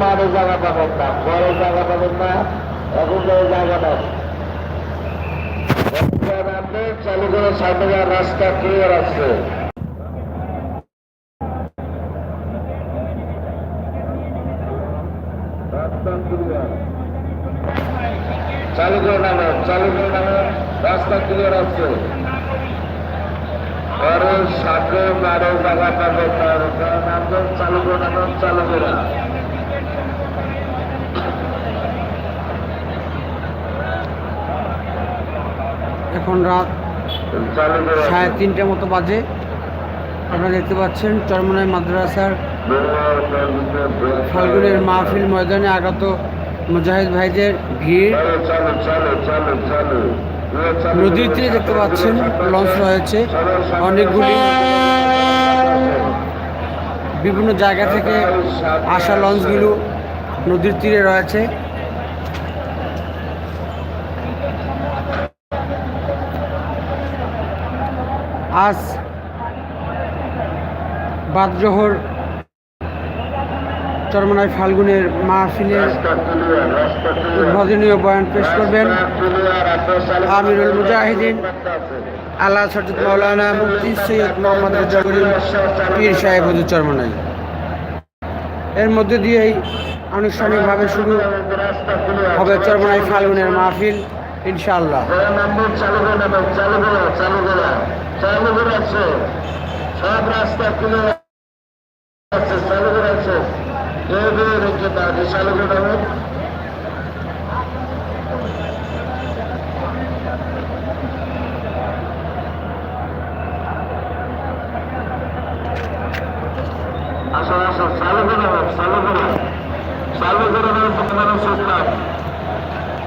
পরে জায়গা পাবেন না পরে জায়গা পাবেন না, এখন জায়গা চালু করে সামনে রাস্তা ক্লিয়ার আছে। চালু করে নামেন, চালু করে নামেন, রাস্তা ক্লিয়ার আছে। পরে সাথে বারো জায়গা পাবেন না চালু করে নামেন, চালু করে। এখন রাত সাড়ে তিনটে মতো বাজে। আপনারা দেখতে পাচ্ছেন চরমনাই মাদ্রাসার ফাল্গুনের মাহফিল ময়দানে আগত মুজাহিদ ভাইদের ভিড়। নদীর তীরে দেখতে পাচ্ছেন লঞ্চ রয়েছে অনেকগুলি। বিভিন্ন জায়গা থেকে আসা লঞ্চগুলো নদীর তীরে রয়েছে। আজ বাদজোহর চরমনায় ফাল্গুনের মাহফিলের উদ্বোধনীয় বয়ান পেশ করবেন আমিরুল মুজাহিদিন, আল্লাহ সরজত মৌলানা মুফতি সৈয়দ মোহাম্মদ রেজা পীর সাহেব হুজুর চরমনাই এর মধ্যে দিয়েই আনুষ্ঠানিকভাবে শুরু হবে চরমনাই ফাল্গুনের মাহফিল। ইনশাআল্লাহ নাম্বার চালু আসো আসো চালু করে চালু করে চালু করে তোমার সুস্থ